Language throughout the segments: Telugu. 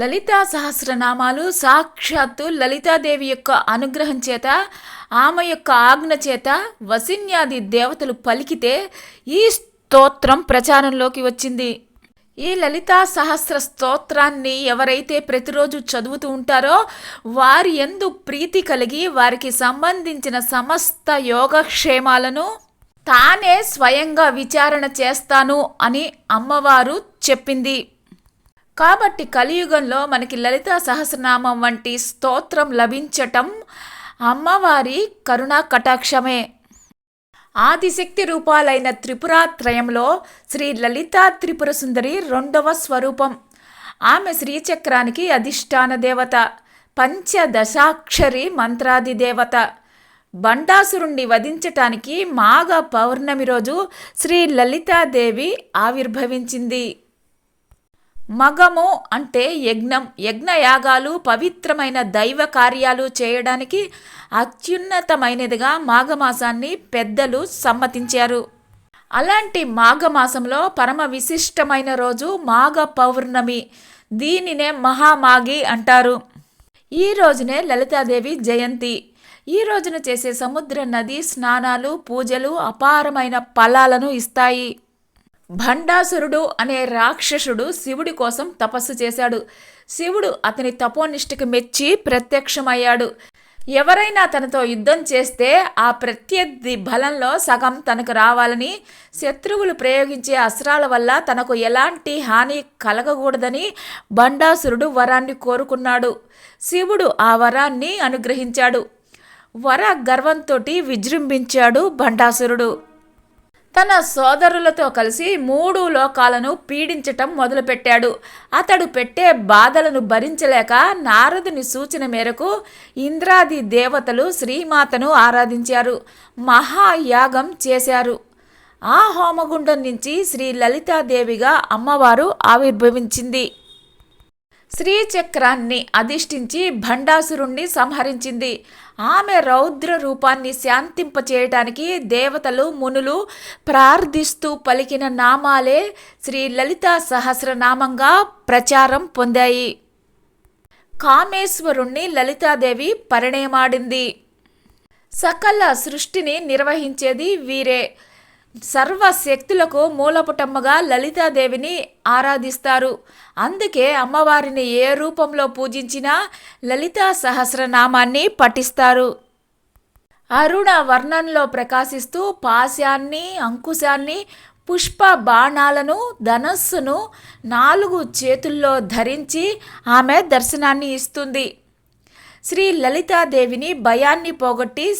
లలితా సహస్రనామాలు సాక్షాత్తు లలితాదేవి యొక్క అనుగ్రహం చేత ఆమె యొక్క ఆజ్ఞ చేత వసిన్యాది దేవతలు పలికితే ఈ స్తోత్రం ప్రచారంలోకి వచ్చింది. ఈ లలితా సహస్ర స్తోత్రాన్ని ఎవరైతే ప్రతిరోజు చదువుతూ ఉంటారో వారి ఎందు ప్రీతి కలిగి వారికి సంబంధించిన సమస్త యోగక్షేమాలను తానే స్వయంగా విచారణ చేస్తాను అని అమ్మవారు చెప్పింది. కాబట్టి కలియుగంలో మనకి లలితా సహస్రనామం వంటి స్తోత్రం లభించటం అమ్మవారి కరుణా కటాక్షమే. ఆదిశక్తి రూపాలైన త్రిపురాత్రయంలో శ్రీ లలితా త్రిపుర సుందరి రెండవ స్వరూపం. ఆమె శ్రీచక్రానికి అధిష్టాన దేవత పంచదశాక్షరి మంత్రాది దేవత. బండాసురుణ్ణి వధించటానికి మాఘ పౌర్ణమి రోజు శ్రీ లలితాదేవి ఆవిర్భవించింది. మగము అంటే యజ్ఞం యజ్ఞయాగాలు పవిత్రమైన దైవ కార్యాలు చేయడానికి అత్యున్నతమైనదిగా మాఘమాసాన్ని పెద్దలు సమ్మతించారు. అలాంటి మాఘమాసంలో పరమ విశిష్టమైన రోజు మాఘ పౌర్ణమి. దీనినే మహామాగి అంటారు. ఈ రోజునే లలితాదేవి జయంతి. ఈ రోజున చేసే సముద్ర నది స్నానాలు పూజలు అపారమైన ఫలాలను ఇస్తాయి. భండాసురుడు అనే రాక్షసుడు శివుడి కోసం తపస్సు చేశాడు. శివుడు అతని తపోనిష్ఠకి మెచ్చి ప్రత్యక్షమయ్యాడు. ఎవరైనా తనతో యుద్ధం చేస్తే ఆ ప్రత్యర్థి బలంలో సగం తనకు రావాలని శత్రువులు ప్రయోగించే అస్త్రాల వల్ల తనకు ఎలాంటి హాని కలగకూడదని బండాసురుడు వరాన్ని కోరుకున్నాడు. శివుడు ఆ వరాన్ని అనుగ్రహించాడు. వర గర్వంతో విజృంభించాడు బండాసురుడు తన సోదరులతో కలిసి మూడు లోకాలను పీడించటం మొదలుపెట్టాడు. అతడు పెట్టే బాధలను భరించలేక నారదుని సూచన మేరకు ఇంద్రాది దేవతలు శ్రీమాతను ఆరాధించారు. మహాయాగం చేశారు. ఆ హోమగుండం నుంచి శ్రీ లలితాదేవిగా అమ్మవారు ఆవిర్భవించింది. శ్రీచక్రాన్ని అధిష్ఠించి భండాసురుణ్ణి సంహరించింది. ఆమె రౌద్ర రూపాన్ని శాంతింపచేయటానికి దేవతలు మునులు ప్రార్థిస్తూ పలికిన నామాలే శ్రీ లలితా సహస్రనామంగా ప్రచారం పొందాయి. కామేశ్వరుణ్ణి లలితాదేవి పరిణయమాడింది. సకల సృష్టిని నిర్వహించేది వీరే. సర్వశక్తులకు మూలపుటమ్మగా లలితాదేవిని ఆరాధిస్తారు. అందుకే అమ్మవారిని ఏ రూపంలో పూజించినా లలితా సహస్రనామాన్ని పఠిస్తారు. అరుణ వర్ణంలో ప్రకాశిస్తూ పాశాన్ని అంకుశాన్ని పుష్ప బాణాలను ధనస్సును నాలుగు చేతుల్లో ధరించి ఆమె దర్శనాన్ని ఇస్తుంది. శ్రీ లలితాదేవిని భయాన్ని పోగొట్టి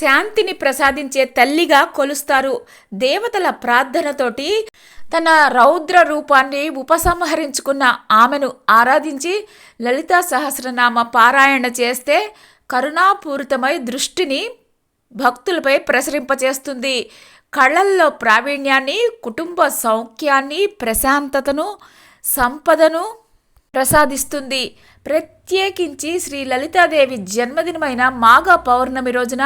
శాంతిని ప్రసాదించే తల్లిగా కొలుస్తారు. దేవతల ప్రార్థనతోటి తన రౌద్ర రూపాన్ని ఉపసంహరించుకున్న ఆమెను ఆరాధించి లలితా సహస్రనామ పారాయణ చేస్తే కరుణాపూరితమై దృష్టిని భక్తులపై ప్రసరింపచేస్తుంది. కళ్ళల్లో ప్రావీణ్యాన్ని కుటుంబ సౌఖ్యాన్ని ప్రశాంతతను సంపదను ప్రసాదిస్తుంది. ప్రతి ప్రత్యేకించి శ్రీ లలితాదేవి జన్మదినమైన మాఘ పౌర్ణమి రోజున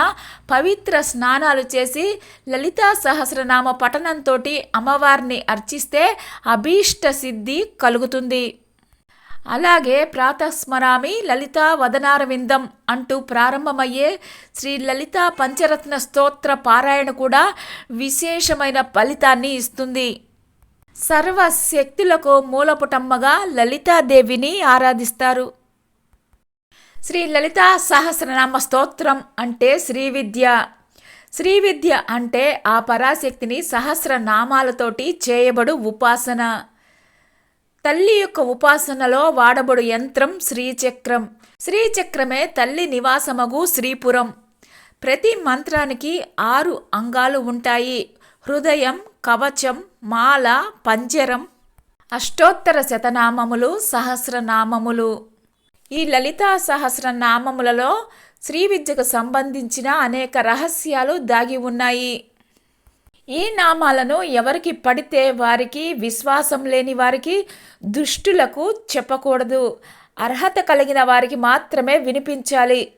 పవిత్ర స్నానాలు చేసి లలితా సహస్రనామ పఠనంతో అమ్మవారిని అర్చిస్తే అభీష్ట సిద్ధి కలుగుతుంది. అలాగే ప్రాతస్మరామి లలితా వదనారవిందం అంటూ ప్రారంభమయ్యే శ్రీ లలితా పంచరత్న స్తోత్ర పారాయణ కూడా విశేషమైన ఫలితాన్ని ఇస్తుంది. సర్వశక్తులకు మూలపుటమ్మగా లలితాదేవిని ఆరాధిస్తారు. శ్రీ లలిత సహస్రనామ స్తోత్రం అంటే శ్రీ విద్య. శ్రీ విద్య అంటే ఆ పరాశక్తిని సహస్రనామాలతోటి చేయబడు ఉపాసన. తల్లి యొక్క ఉపాసనలో వాడబడు యంత్రం శ్రీచక్రం. శ్రీచక్రమే తల్లి నివాసమగు శ్రీపురం. ప్రతి మంత్రానికి ఆరు అంగాలు ఉంటాయి. హృదయం కవచం మాల పంజరం అష్టోత్తర శతనామములు సహస్రనామములు. ఈ లలితా సహస్రనామములలో శ్రీ విద్యకు సంబంధించిన అనేక రహస్యాలు దాగి ఉన్నాయి. ఈ నామాలను ఎవరికి పడితే వారికి విశ్వాసం లేని వారికి దుష్టులకు చెప్పకూడదు. అర్హత కలిగిన వారికి మాత్రమే వినిపించాలి.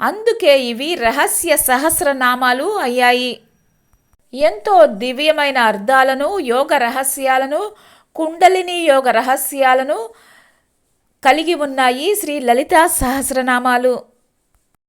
అందుకే ఇవి రహస్య సహస్రనామాలు అయ్యాయి. ఎంతో దివ్యమైన అర్థాలను యోగ రహస్యాలను కుండలిని యోగ రహస్యాలను కలిగి ఉన్నాయి శ్రీ లలితా సహస్రనామాలు.